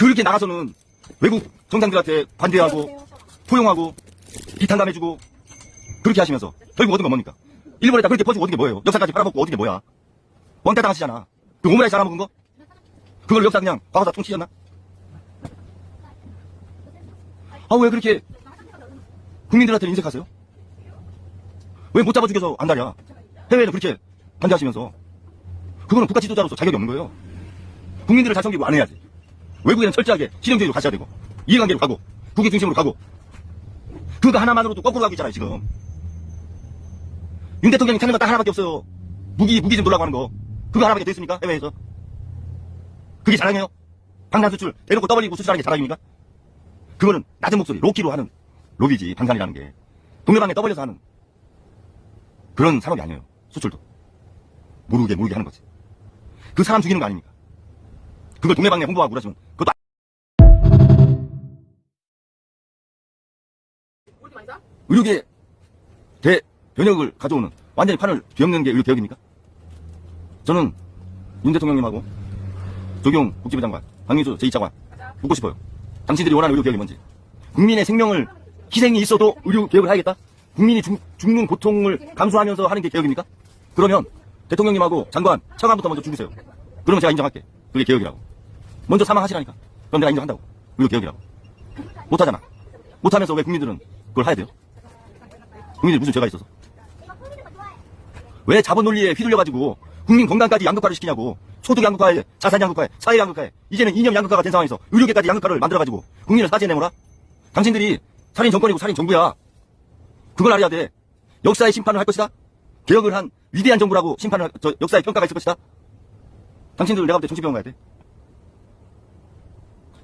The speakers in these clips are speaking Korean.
그렇게 나가서는 외국 정상들한테 관대하고 포용하고 비탄감해주고 그렇게 하시면서 결국 얻은 건 뭡니까? 일본에다 그렇게 퍼주고 얻은 게 뭐예요? 역사까지 팔아먹고 얻은 게 뭐야? 왕따 당하시잖아. 그 오므라이스 하나 먹은 거? 그걸 역사 그냥 과거사 퉁치셨나? 아, 왜 그렇게 국민들한테 인색하세요? 왜 못 잡아 죽여서 안달이야? 해외에는 그렇게 반대하시면서. 그거는 국가 지도자로서 자격이 없는 거예요. 국민들을 잘 섬기고 안 해야지. 외국에는 철저하게 실용주의로 가셔야 되고, 이해관계로 가고, 국익 중심으로 가고. 그거 하나만으로도 거꾸로 가고 있잖아요, 지금. 윤 대통령이 찾는 거 딱 하나밖에 없어요. 무기, 무기 좀 놀라고 하는 거. 그거 하나밖에 더 있습니까? 해외에서. 그게 자랑이에요? 방산 수출 대놓고 떠벌리고 수출하는 게 자랑입니까? 그거는 낮은 목소리, 로키로 하는 로비지, 방산이라는 게. 동네방에 떠벌려서 하는 그런 산업이 아니에요. 수출도. 모르게 모르게 하는 거지. 그 사람 죽이는 거 아닙니까? 그걸 동네방네 홍보하고 그러시면 그것도 아- 의료계 대변혁을 가져오는 완전히 판을 뒤엎는 게 의료개혁입니까? 저는 윤 대통령님하고 조경 복지부 장관, 박민수 제2차관 묻고 싶어요. 당신들이 원하는 의료개혁이 뭔지. 국민의 생명을 희생이 있어도 의료개혁을 해야겠다? 국민이 죽, 죽는 고통을 감수하면서 하는 게 개혁입니까? 그러면 대통령님하고 장관, 차관부터 먼저 죽으세요. 그러면 제가 인정할게. 그게 개혁이라고. 먼저 사망하시라니까. 그럼 내가 인정한다고. 의료 개혁이라고. 못하잖아. 못하면서 왜 국민들은 그걸 해야 돼요? 국민들 무슨 죄가 있어서? 왜 자본 논리에 휘둘려가지고 국민 건강까지 양극화를 시키냐고. 소득 양극화에, 자산 양극화에, 사회 양극화에, 이제는 이념 양극화가 된 상황에서 의료계까지 양극화를 만들어가지고 국민을 사지에 내모라? 당신들이 살인 정권이고 살인 정부야. 그걸 알아야 돼. 역사의 심판을 할 것이다? 개혁을 한 위대한 정부라고 심판을, 할- 저, 역사의 평가가 있을 것이다? 당신들 내가 볼 때 정치병원 가야 돼.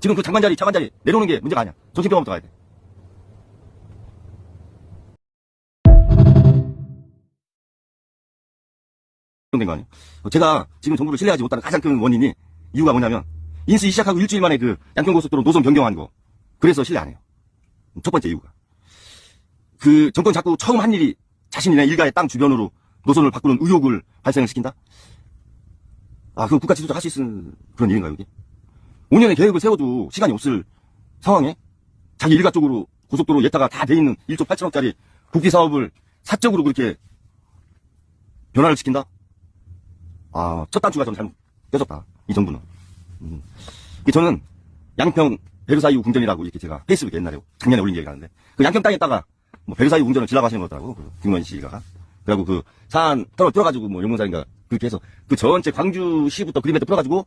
지금 그 장관 자리, 차관 자리 내려오는 게 문제가 아니야. 정치병원부터 가야 돼. 된거 아니에요? 어, 제가 지금 정부를 신뢰하지 못하는 가장 큰 원인이 이유가 뭐냐면 인수위 시작하고 일주일 만에 그 양평고속도로 노선 변경한 거 그래서 신뢰 안 해요. 첫 번째 이유가 그 정권 자꾸 처음 한 일이 자신이나 일가의 땅 주변으로 노선을 바꾸는 의혹을 발생을 시킨다? 아, 그 국가 지도자 할 수 있는 그런 일인가요, 이게? 5년의 계획을 세워도 시간이 없을 상황에 자기 일가 쪽으로 고속도로 예타가 다 돼 있는 1조 8천억짜리 국기 사업을 사적으로 그렇게 변화를 시킨다? 아, 첫 단추가 저는 잘못 껴졌다. 이 정부는. 음. 저는 양평 베르사유 궁전이라고 이렇게 제가 페이스북에 옛날에 작년에 올린 얘기가 있는데 그 양평 땅에다가 뭐 베르사유 궁전을 지라고 하시는 거더라고. 그 김건희 씨가. 그래갖고 그산 터널 뚫어가지고 뭐 영문사인가 그렇게 해서 그 전체 광주시부터 그림에다 풀어가지고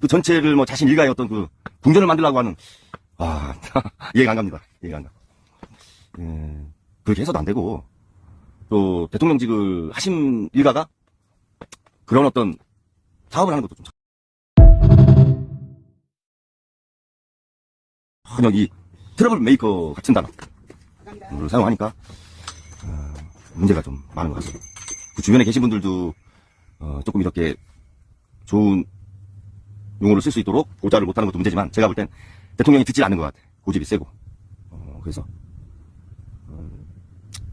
그 전체를 뭐 자신 일가의 어떤 그 궁전을 만들려고 하는 와 이해가 안 갑니다. 이해가 안 가. 예, 그렇게 해서도 안 되고 또 대통령직을 하신 일가가 그런 어떤 사업을 하는 것도 좀 전혀 이 트러블 메이커 같은 단어를 사용하니까 어, 문제가 좀 많은 것 같습니다. 그 주변에 계신 분들도 어, 조금 이렇게 좋은 용어를 쓸 수 있도록 고자를 못하는 것도 문제지만 제가 볼 땐 대통령이 듣지 않는 것 같아. 고집이 세고 어, 그래서 어,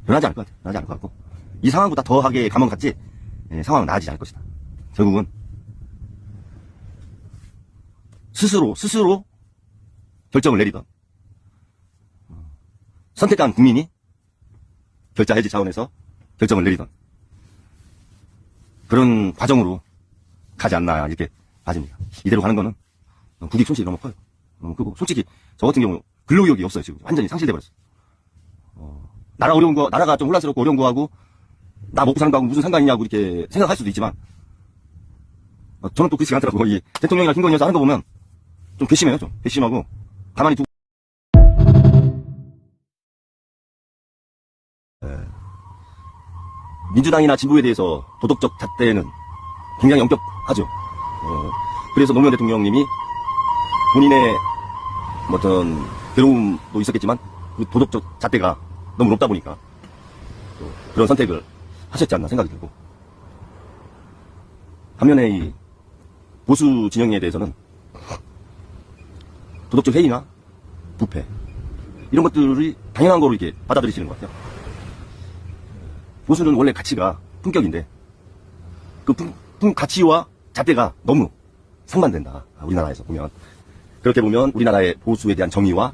변하지 않을 것 같아. 변하지 않을 것 같고 이 상황보다 더하게 가면 갔지 예, 상황은 나아지지 않을 것이다. 결국은 스스로 스스로 결정을 내리던 어, 선택한 국민이 결자 해지 차원에서 결정을 내리던 그런 과정으로 가지 않나 이렇게 봐집니다. 이대로 가는 거는 국익 손실이 너무 커요. 너무 크고 솔직히 저 같은 경우 근로의욕이 없어요 지금 완전히 상실돼 버렸어. 어, 나라 어려운 거 나라가 좀 혼란스럽고 어려운 거하고 나 먹고 사는 거하고 무슨 상관이냐고 이렇게 생각할 수도 있지만 어, 저는 또 그렇지 않더라고요. 이 대통령이나 김건희 여사 하는 거 보면 좀 괘씸해요. 좀 괘씸하고 가만히 두고 에, 민주당이나 진보에 대해서 도덕적 잣대는 굉장히 엄격하죠. 어, 그래서 노무현 대통령님이 본인의 뭐 어떤 괴로움도 있었겠지만 그 도덕적 잣대가 너무 높다 보니까 또 그런 선택을 하셨지 않나 생각이 들고 반면에 이 보수 진영에 대해서는 도덕적 회의나 부패 이런 것들이 당연한 거로 이렇게 받아들이시는 것 같아요. 보수는 원래 가치가 품격인데 그 품, 품 가치와 잣대가 너무 상반된다. 우리나라에서 보면 그렇게 보면 우리나라의 보수에 대한 정의와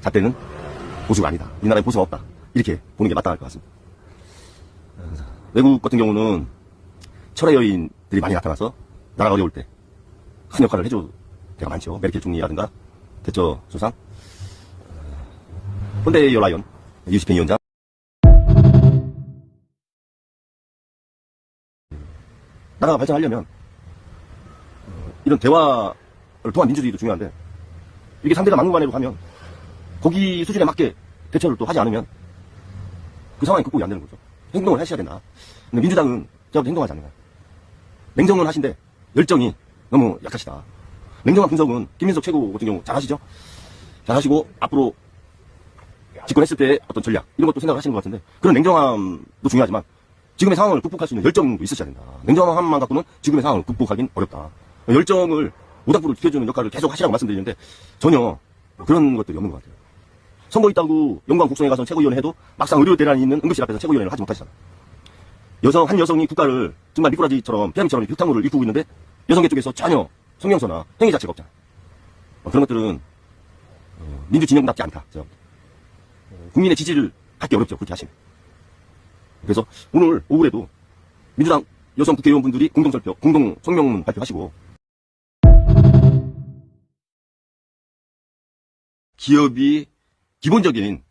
잣대는 보수가 아니다. 우리나라에 보수가 없다. 이렇게 보는 게 마땅할 것 같습니다. 외국 같은 경우는 철의 여인들이 많이 나타나서 나라가 어려울 때 큰 역할을 해줄 때가 많죠. 메르켈 총리라든가 대처 수상, 혼데이어 라이언, 유시펜 위원장. 나라가 발전하려면 어, 이런 대화를 통한 민주주의도 중요한데 이게 상대가 막무가내로 가면 거기 수준에 맞게 대처를 또 하지 않으면 그 상황이 극복이 안 되는 거죠. 행동을 하셔야 된다. 근데 민주당은 제가 행동하지 않는 거예요. 냉정은 하신데 열정이 너무 약하시다. 냉정한 분석은 김민석 최고 같은 경우 잘 하시죠? 잘 하시고 앞으로 집권했을 때 어떤 전략 이런 것도 생각을 하시는 것 같은데 그런 냉정함도 중요하지만 지금의 상황을 극복할 수 있는 열정도 있으셔야 된다. 냉정함만 갖고는 지금의 상황을 극복하긴 어렵다. 열정을 모닥불을 지켜주는 역할을 계속 하시라고 말씀드리는데 전혀 그런 것들이 없는 것 같아요. 선거 있다고 영광 국성에 가서 최고위원 해도 막상 의료 대란이 있는 응급실 앞에서 최고위원을 하지 못하시잖아. 여성 한 여성이 국가를 정말 미꾸라지처럼 피라미처럼 흙탕물을 일구고 있는데 여성계 쪽에서 전혀 성명서나 행위 자체가 없잖아. 어, 그런 것들은 어, 민주 진영답지 않다. 국민의 지지를 받기 어렵죠. 그렇게 하시면. 그래서 오늘 오후에도 민주당 여성 국회의원분들이 공동 발표, 공동 성명문 발표하시고 기업이 기본적인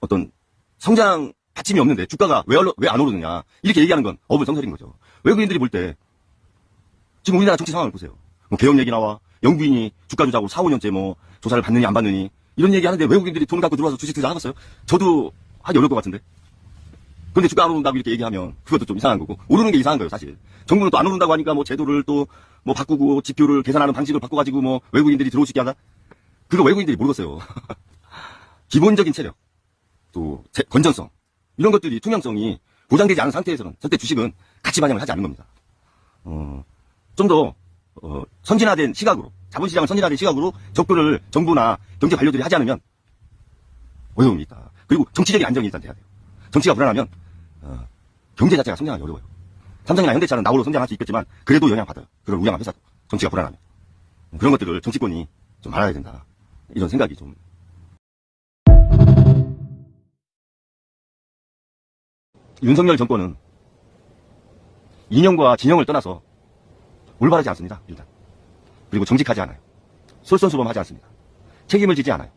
어떤 성장 받침이 없는데 주가가 왜안 오르느냐 이렇게 얘기하는 건 어불성설인 거죠. 외국인들이 볼 때 지금 우리나라 정치 상황을 보세요. 뭐 개혁 얘기 나와 영부인이 주가 조작으로 4, 5년째 뭐 조사를 받느니 안 받느니 이런 얘기 하는데 외국인들이 돈 갖고 들어와서 주식 투자 하겠어요? 저도 하기 어려울 것 같은데. 그런데 주가 안 오른다고 이렇게 얘기하면 그것도 좀 이상한 거고 오르는 게 이상한 거예요 사실. 정부는 또 안 오른다고 하니까 뭐 제도를 또 뭐 바꾸고 지표를 계산하는 방식을 바꿔가지고 뭐 외국인들이 있게 하다. 그거 외국인들이 모르겠어요. 기본적인 체력, 또 제- 건전성 이런 것들이 투명성이 보장되지 않은 상태에서는 절대 주식은 가치 반영을 하지 않는 겁니다. 어, 좀더 어, 선진화된 시각으로 자본시장을 선진화된 시각으로 접근을 정부나 경제 관료들이 하지 않으면 어려움이 있다. 그리고 정치적인 안정이 일단 돼야 돼요. 정치가 불안하면 어, 경제 자체가 성장하기 어려워요. 삼성이나 현대차는 나홀로 성장할 수 있겠지만 그래도 영향받아요. 그걸 운영한 회사도 정치가 불안하면 그런 것들을 정치권이 좀 알아야 된다. 이런 생각이 좀 윤석열 정권은 이념과 진영을 떠나서 올바르지 않습니다. 일단. 그리고 정직하지 않아요. 솔선수범하지 않습니다. 책임을 지지 않아요.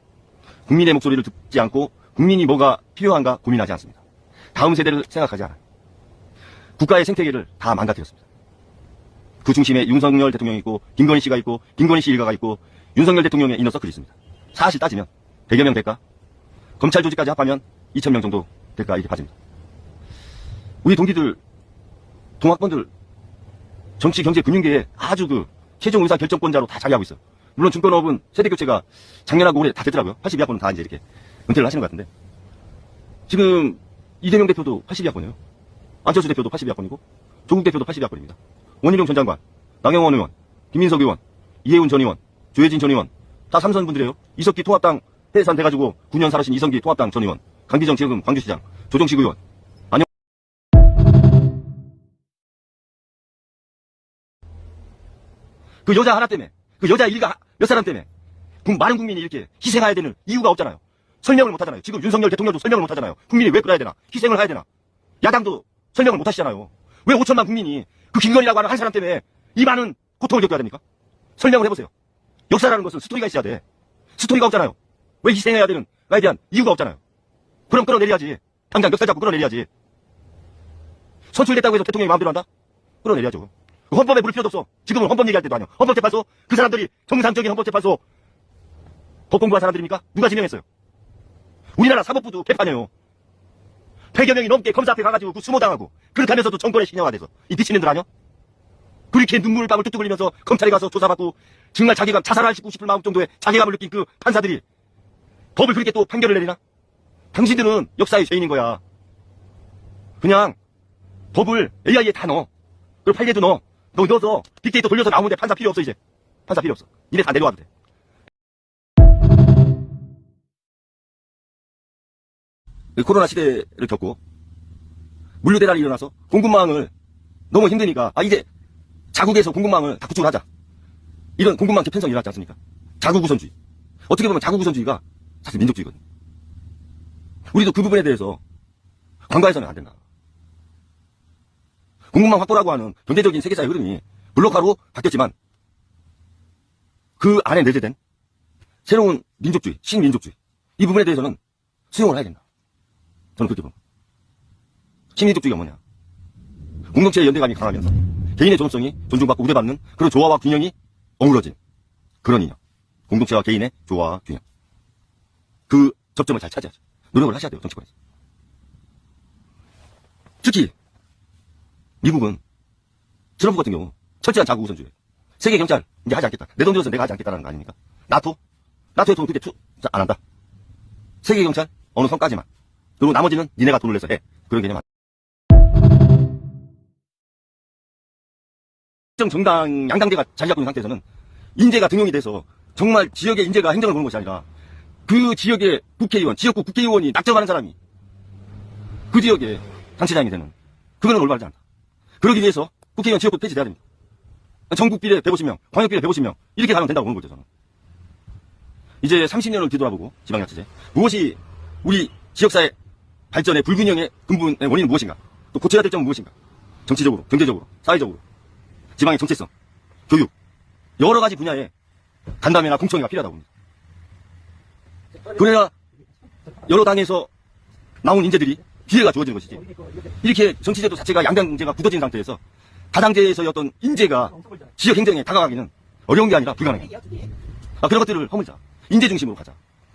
국민의 목소리를 듣지 않고 국민이 뭐가 필요한가 고민하지 않습니다. 다음 세대를 생각하지 않아요. 국가의 생태계를 다 망가뜨렸습니다. 그 중심에 윤석열 대통령이 있고 김건희 씨가 있고 김건희 씨 일가가 있고 윤석열 대통령의 이너서클이 있습니다. 사실 따지면 100여 명 될까? 검찰 조직까지 합하면 2,000명 정도 될까 이렇게 봐집니다. 우리 동기들, 동학번들, 정치, 경제, 금융계에 아주 그 최종 의사 결정권자로 다 자리하고 있어요. 물론 증권업은 세대 교체가 작년하고 올해 다 됐더라고요. 82학번은 다 이제 이렇게 은퇴를 하시는 것 같은데. 지금 이재명 대표도 82학번이에요. 안철수 대표도 82학번이고, 조국 대표도 82학번입니다. 원희룡 전 장관, 나경원 의원, 김민석 의원, 이해운 전 의원, 조혜진 전 의원, 다 삼선 분들이에요. 이석기 통합당 해산 돼가지고 9년 살아신 이성기 통합당 전 의원, 강기정 지금 광주시장, 조정식 의원, 그 여자 하나 때문에, 그 여자 일가 몇 사람 때문에, 국- 많은 국민이 이렇게 희생해야 되는 이유가 없잖아요. 설명을 못 하잖아요. 지금 윤석열 대통령도 설명을 못 하잖아요. 국민이 왜 그래야 되나? 희생을 해야 되나? 야당도 설명을 못 하시잖아요. 왜 5천만 국민이 그 김건희라고 하는 한 사람 때문에 이 많은 고통을 겪어야 됩니까? 설명을 해보세요. 역사라는 것은 스토리가 있어야 돼. 스토리가 없잖아요. 왜 희생해야 되는, 나에 대한 이유가 없잖아요. 그럼 끌어내려야지. 당장 멱살 잡고 끌어내려야지. 선출됐다고 해서 대통령이 마음대로 한다? 끌어내려야죠. 헌법에 물 필요도 없어. 지금은 헌법 얘기할 때도 아니야. 헌법재판소? 그 사람들이 정상적인 헌법재판소 법 공부한 사람들입니까? 누가 지명했어요? 우리나라 사법부도 개판이에요. 100여 명이 넘게 검사 앞에 가가지고 그 수모당하고 그렇게 하면서도 정권의 신여가 돼서 이 미친년들 아니야? 그렇게 눈물 방울 뚝뚝 흘리면서 검찰에 가서 조사받고 정말 자기가 자살하고 싶을 마음 정도의 자괴감을 느낀 그 판사들이 법을 그렇게 또 판결을 내리나? 당신들은 역사의 죄인인 거야. 그냥 법을 AI에 다 넣어. 그리고 판례도 넣어. 너 넣어서 빅데이터 돌려서 나오는데 판사 필요 없어 이제. 판사 필요 없어. 이래 다 내려와도 돼. 이 코로나 시대를 겪고 물류 대란이 일어나서 공급망을 너무 힘드니까 아 이제 자국에서 공급망을 다 구축을 하자. 이런 공급망 편성이 일어났지 않습니까? 자국 우선주의. 어떻게 보면 자국 우선주의가 사실 민족주의거든요. 우리도 그 부분에 대해서 관과해서는 안 된다. 공급망 확보라고 하는 경제적인 세계사의 흐름이 블록화로 바뀌었지만 그 안에 내재된 새로운 민족주의, 신민족주의 이 부분에 대해서는 수용을 해야 된다. 저는 그렇게 봅니다. 신민족주의가 뭐냐? 공동체의 연대감이 강하면서 개인의 존엄성이 존중받고 우대받는 그런 조화와 균형이 어우러진 그런 인형. 공동체와 개인의 조화와 균형. 그 접점을 잘 찾아야죠. 노력을 하셔야 돼요, 정치권에서. 특히 미국은 트럼프 같은 경우 철저한 자국 우선주의. 세계 경찰 이제 하지 않겠다. 내 돈 들여서 내가 하지 않겠다는 거 아닙니까? 나토 나토의 돈 그때 투, 자, 안 한다. 세계 경찰 어느 선까지만. 그리고 나머지는 니네가 돈을 내서 해. 그런 개념 특정 정당 양당제가 자리 잡고 있는 상태에서는 인재가 등용이 돼서 정말 지역의 인재가 행정을 보는 것이 아니라 그 지역의 국회의원, 지역구 국회의원이 낙점하는 사람이 그 지역의 단체장이 되는 그거는 올바르지 않다. 그러기 위해서 국회의원 지역구 폐지돼야 됩니다. 전국 비례 150명, 광역 비례 150명 이렇게 가면 된다고 보는 거죠 저는. 이제 30년을 뒤돌아보고 지방자치제 무엇이 우리 지역사회 발전의 불균형의 근본의 원인은 무엇인가? 또 고쳐야 될 점은 무엇인가? 정치적으로, 경제적으로, 사회적으로, 지방의 정체성, 교육 여러 가지 분야에 간담회나 공청회가 필요하다고 봅니다. 그래야 여러 당에서 나온 인재들이 기회가 주어지는 것이지. 이렇게 정치제도 자체가 양당제가 굳어진 상태에서 다당제에서의 어떤 인재가 지역 행정에 다가가기는 어려운 게 아니라 불가능해. 아, 그런 것들을 허물자. 인재 중심으로 가자.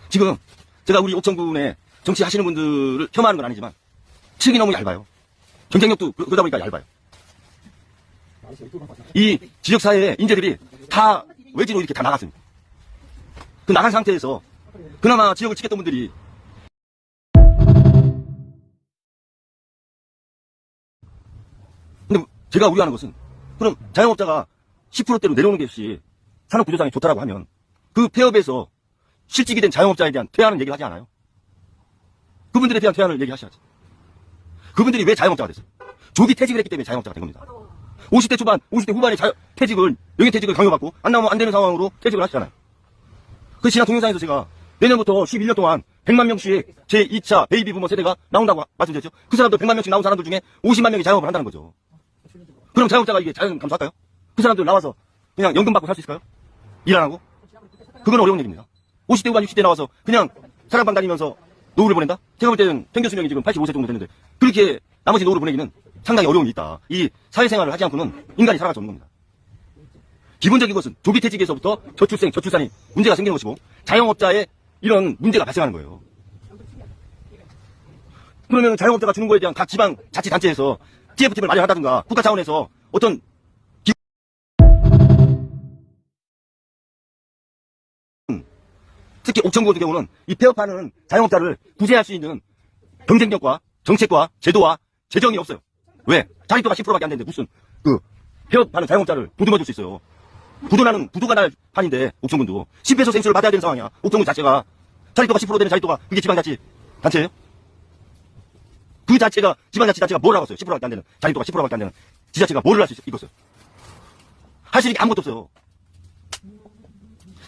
지금 제가 우리 옥천군에 정치 하시는 분들을 폄하하는 건 아니지만 층이 너무 얇아요. 경쟁력도 그- 그러다 보니까 얇아요. 이 지역사회의 인재들이 다 외지로 이렇게 다 나갔습니다. 그 나간 상태에서 그나마 지역을 지켰던 분들이 근데 제가 우려하는 것은 그럼 자영업자가 10%대로 내려오는 것이 산업구조상에 좋다라고 하면 그 폐업에서 실직이 된 자영업자에 대한 퇴하는 얘기를 하지 않아요? 그분들에 대한 퇴하를 얘기하셔야지. 그분들이 왜 자영업자가 됐어요? 조기 퇴직을 했기 때문에 자영업자가 된 겁니다. 50대 초반, 50대 후반에 자, 퇴직을, 영예퇴직을 강요받고 안 나오면 안 되는 상황으로 퇴직을 하시잖아요. 그 지난 동영상에서 제가 내년부터 11년 동안 100만 명씩 제2차 베이비 부모 세대가 나온다고 말씀드렸죠. 그 사람들 100만 명씩 나온 사람들 중에 50만 명이 자영업을 한다는 거죠. 그럼 자영업자가 이게 자연 감수할까요? 그 사람들 나와서 그냥 연금 받고 살 수 있을까요? 일 안 하고? 그건 어려운 얘기입니다. 50대 후반 60대 나와서 그냥 사랑방 다니면서 노후를 보낸다? 제가 볼 때는 평균 수명이 지금 85세 정도 됐는데 그렇게 나머지 노후를 보내기는 상당히 어려움이 있다. 이 사회생활을 하지 않고는 인간이 살아갈 수 없는 겁니다. 기본적인 것은 조기 퇴직에서부터 저출생, 저출산이 문제가 생기는 것이고 자영업자의 이런 문제가 발생하는 거예요. 그러면 자영업자가 주는 거에 대한 각 지방 자치단체에서 TF팀을 마련한다든가 국가 차원에서 어떤 기... 특히 옥천구 같은 경우는 이 폐업하는 자영업자를 구제할 수 있는 경쟁력과 정책과 제도와 재정이 없어요. 왜? 자립도가 10%밖에 안 되는데 무슨 그 폐업하는 자영업자를 보듬어 줄 수 있어요. 부도나는 부도가 날 판인데 옥천군도 10배소 생수를 받아야 되는 상황이야. 옥천군 자체가 자립도가 10% 되는 자립도가 그게 지방자치 단체예요? 그 자체가 지방자치 자체가 뭘 하고 있어요? 10%밖에 안 되는 자립도가 10%밖에 안 되는 지자체가 뭘 할 수 있겠어요? 할 수 있는 게 아무것도 없어요.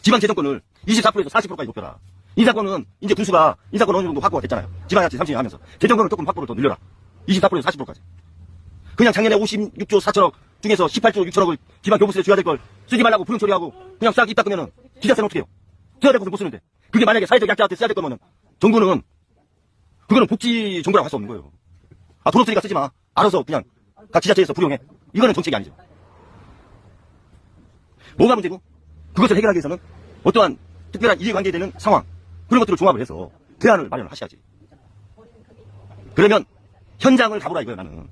지방 재정권을 24%에서 40%까지 높여라. 인사권은 이제 군수가 인사권 어느 정도 확보가 됐잖아요. 지방자치 3층에 하면서 재정권을 조금 확보를 더 늘려라. 24%에서 40%까지. 그냥 작년에 56조 4천억 중에서 18조 6천억을 지방 교부세에 줘야 될 걸 쓰지 말라고 부릉 처리하고 그냥 싹 입 닦으면은 기자세는 어떻게 해요? 써야 될 것은 못 쓰는데. 그게 만약에 사회적 약자한테 써야 될 거면은 정부는 그거는 복지 정부라고 할 수 없는 거예요. 아, 돈 없으니까 쓰지 마. 알아서 그냥 각 지자체에서 부용해. 이거는 정책이 아니죠. 뭐가 문제고? 그것을 해결하기 위해서는 어떠한 특별한 이해관계에 되는 상황, 그런 것들을 종합을 해서 대안을 마련을 하셔야지. 그러면 현장을 가보라 이거예요, 나는.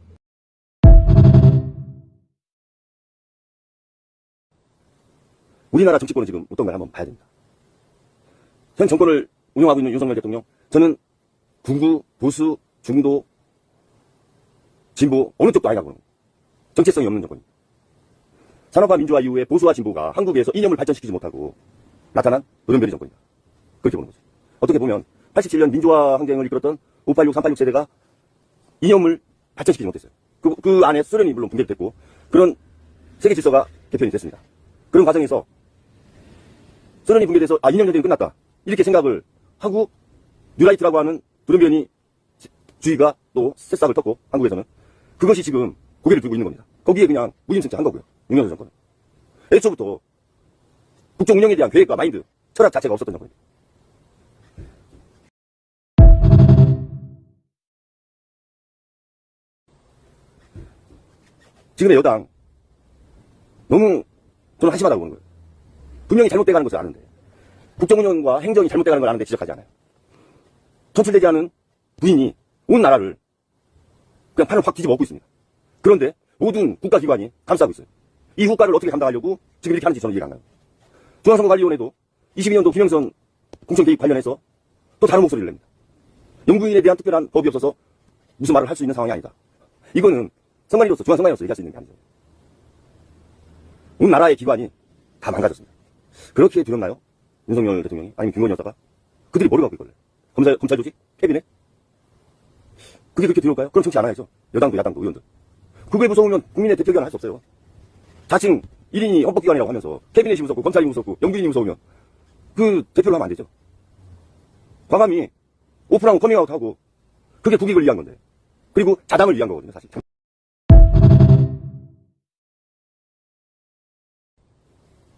우리나라 정치권은 지금 어떤가 한번 봐야 됩니다. 현 정권을 운영하고 있는 윤석열 대통령, 저는 군구, 보수, 중도, 진보, 어느 쪽도 아니라고. 정체성이 없는 정권입니다. 산업화 민주화 이후에 보수와 진보가 한국에서 이념을 발전시키지 못하고 나타난 노련별이 정권이다. 그렇게 보는 거죠. 어떻게 보면 87년 민주화 항쟁을 이끌었던 586, 386 세대가 이념을 발전시키지 못했어요. 그, 그 안에 소련이 물론 붕괴됐고 그런 세계 질서가 개편이 됐습니다. 그런 과정에서 소련이 붕괴돼서 아 이념 전쟁이 끝났다 이렇게 생각을 하고 뉴라이트라고 하는 돌연변이 주의가 또 새싹을 떴고 한국에서는 그것이 지금 고개를 들고 있는 겁니다. 거기에 그냥 무임승차한 거고요. 윤석열 정권은 애초부터 국정 운영에 대한 계획과 마인드, 철학 자체가 없었던 정권입니다. 지금의 여당 너무 저는 한심하다고 보는 거예요. 분명히 잘못돼가는 것을 아는데 국정운영과 행정이 잘못돼가는 걸 아는데 지적하지 않아요. 선출되지 않은 부인이 온 나라를 그냥 판을 확 뒤집어 엎고 있습니다. 그런데 모든 국가기관이 감싸고 있어요. 이 후과를 어떻게 감당하려고 지금 이렇게 하는지 저는 이해가 안 가요. 중앙선거관리위원회도 22년도 김영선 공천 개입 관련해서 또 다른 목소리를 냅니다. 영부인에 대한 특별한 법이 없어서 무슨 말을 할 수 있는 상황이 아니다. 이거는 선관위로서 중앙선관위로서 얘기할 수 있는 게 아니죠. 온 나라의 기관이 다 망가졌습니다. 그렇게 두렵나요? 윤석열 대통령이? 아니면 김건희 여사가? 그들이 뭐를 갖고 있걸래? 검사, 검찰 조직? 캐비넷? 그게 그렇게 두려울까요? 그럼 정치 안 해야죠. 여당도 야당도 의원들. 그게 무서우면 국민의 대표기관 할수 없어요. 자칭 1인이 헌법기관이라고 하면서 캐비넷이 무섭고 검찰이 무섭고 영부인이 무서우면 그 대표로 하면 안 되죠. 과감히 오픈하고 커밍아웃하고 그게 국익을 위한 건데. 그리고 자당을 위한 거거든요, 사실.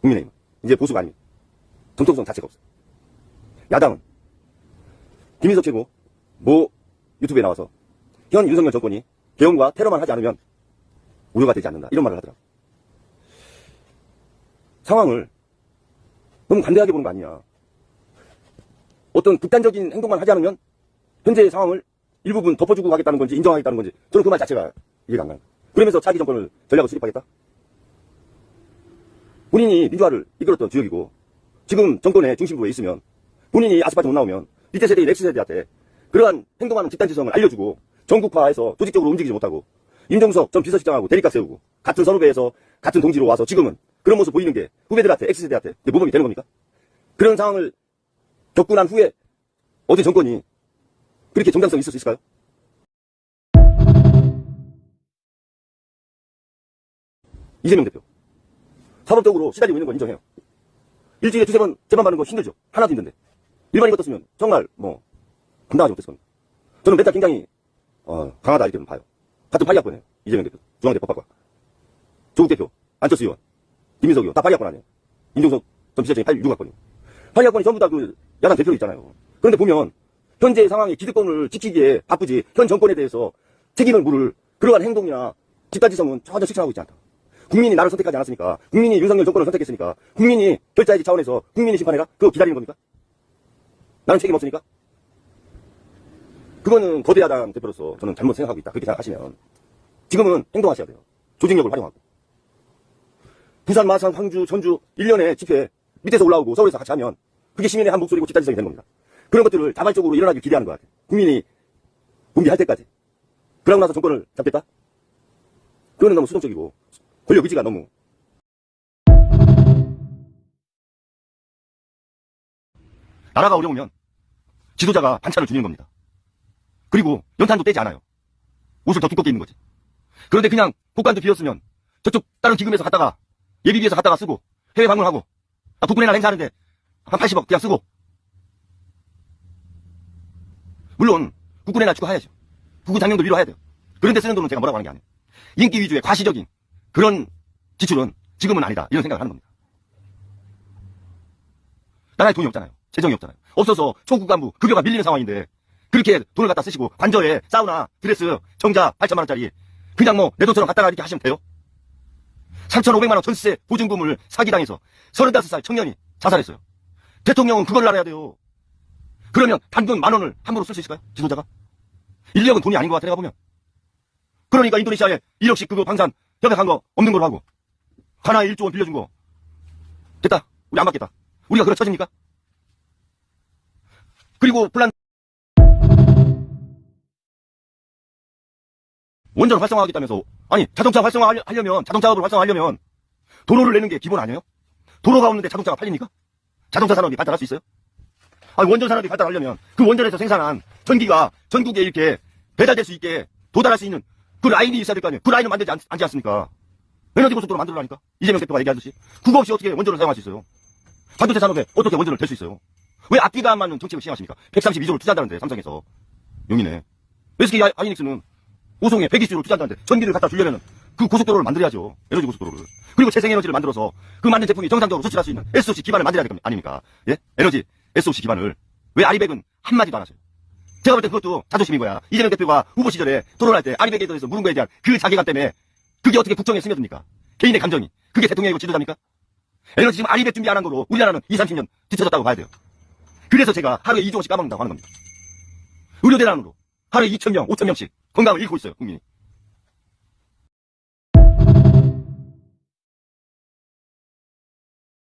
국민의힘 이제 보수가 아닙니다. 정통성 자체가 없어요. 야당은 김인석 최고 모 유튜브에 나와서 현 윤석열 정권이 개헌과 테러만 하지 않으면 우려가 되지 않는다 이런 말을 하더라고. 상황을 너무 관대하게 보는 거 아니냐. 어떤 극단적인 행동만 하지 않으면 현재의 상황을 일부분 덮어주고 가겠다는 건지 인정하겠다는 건지 저는 그 말 자체가 이해가 안 가요. 그러면서 차기 정권을 전략을 수립하겠다? 본인이 민주화를 이끌었던 주역이고 지금 정권의 중심부에 있으면 본인이 아스파트 못 나오면 밑에 세대인 X세대한테 그러한 행동하는 집단지성을 알려주고 전국화해서 조직적으로 움직이지 못하고 임정석 전 비서실장하고 대립각 세우고 같은 선후배에서 같은 동지로 와서 지금은 그런 모습 보이는 게 후배들한테 X세대한테 모범이 되는 겁니까? 그런 상황을 겪고 난 후에 어제 정권이 그렇게 정당성이 있을 수 있을까요? 이재명 대표 사법적으로 시달리고 있는 건 인정해요. 일주일에 두세 번 재판 받는 거 힘들죠. 하나도 힘든데. 일반인 같았으면 정말 뭐 감당하지 못했을 겁니다. 저는 멘탈 굉장히 어, 강하다 이렇게 봐요. 같은 파리학번이에요. 이재명 대표, 중앙대 법학과. 조국 대표, 안철수 의원, 김민석 의원 다 파리학번 아니에요. 임종석 전 비서장이 86학번이에요. 파리학번이 전부 다 그 야당 대표로 있잖아요. 그런데 보면 현재 상황의 기득권을 지키기에 바쁘지 현 정권에 대해서 책임을 물을 그러한 행동이나 집단지성은 전혀 실천하고 있지 않다. 국민이 나를 선택하지 않았으니까 국민이 윤석열 정권을 선택했으니까 국민이 결자해지 차원에서 국민이 심판해라? 그거 기다리는 겁니까? 나는 책임 없으니까? 그거는 거대 야당 대표로서 저는 잘못 생각하고 있다. 그렇게 생각하시면 지금은 행동하셔야 돼요. 조직력을 활용하고. 부산, 마산, 황주, 전주 1년에 집회 밑에서 올라오고 서울에서 같이 하면 그게 시민의 한 목소리고 집단지성이 되는 겁니다. 그런 것들을 자발적으로 일어나길 기대하는 것 같아요. 국민이 분비할 때까지. 그러고 나서 정권을 잡겠다? 그거는 너무 수동적이고 권력 의지가 너무 나라가 어려우면 지도자가 반찬을 주는 겁니다. 그리고 연탄도 떼지 않아요. 옷을 더 두껍게 입는 거지. 그런데 그냥 국간도 비었으면 저쪽 다른 기금에서 갔다가 예비비에서 갔다가 쓰고 해외 방문하고 아, 국군의 날 행사하는데 한 80억 그냥 쓰고 물론 국군의 날 축하해야죠. 국군 장병도 위로해야 돼요. 그런데 쓰는 돈은 제가 뭐라고 하는 게 아니에요. 인기 위주의 과시적인 그런 지출은 지금은 아니다. 이런 생각을 하는 겁니다. 나라에 돈이 없잖아요. 재정이 없잖아요. 없어서 초국간부 급여가 밀리는 상황인데 그렇게 돈을 갖다 쓰시고 관저에 사우나, 드레스, 정자 8천만 원짜리 그냥 뭐 내 돈처럼 갖다가 이렇게 하시면 돼요. 3,500만 원 전세 보증금을 사기당해서 35살 청년이 자살했어요. 대통령은 그걸 알아야 돼요. 그러면 단돈 만 원을 함부로 쓸 수 있을까요? 지도자가? 인력은 돈이 아닌 것 같아 내가 보면. 그러니까 인도네시아에 1억씩 그거 방산 협약한 거 없는 걸로 하고 하나에 1조 원 빌려준 거 됐다. 우리 안 받겠다. 우리가 그럴 처집니까? 그리고 플란 원전 활성화하겠다면서 아니 자동차 활성화하려면 자동차 사업을 활성화하려면 도로를 내는 게 기본 아니에요? 도로가 없는데 자동차가 팔립니까? 자동차 산업이 발달할 수 있어요? 아니 원전 산업이 발달하려면 그 원전에서 생산한 전기가 전국에 이렇게 배달될 수 있게 도달할 수 있는 그 라인이 있어야 될 거 아니에요? 그 라인을 만들지 않, 않지 않습니까? 에너지 고속도로 만들어라니까 이재명 대표가 얘기하듯이 그거 없이 어떻게 원전을 사용할 수 있어요? 반도체 산업에 어떻게 원전을 댈 수 있어요? 왜 앞뒤가 안 맞는 정책을 시행하십니까? 132조를 투자한다는데, 삼성에서. 용이네. SK 하이- 하이닉스는 오송에 120조를 투자한다는데, 전기를 갖다 주려면 그 고속도로를 만들어야죠. 에너지 고속도로를. 그리고 재생에너지를 만들어서 그 만든 제품이 정상적으로 수출할 수 있는 SOC 기반을 만들어야 될거 아닙니까? 예? 에너지, SOC 기반을. 왜 아리백은 한마디도 안 하세요? 제가 볼 때 그것도 자존심인 거야. 이재명 대표가 후보 시절에 토론할 때 대해서 물은 거에 대한 그 자괴감 때문에 그게 어떻게 국정에 스며듭니까? 개인의 감정이. 그게 대통령이고 지도자입니까? 에너지 지금 아리백 준비 안 한 거로 우리나라는 2, 30년 뒤쳐졌다고 봐야 돼요. 그래서 제가 하루에 2조씩 까먹는다고 하는 겁니다. 의료대란으로 하루에 2,000명, 5,000명씩 건강을 잃고 있어요, 국민이.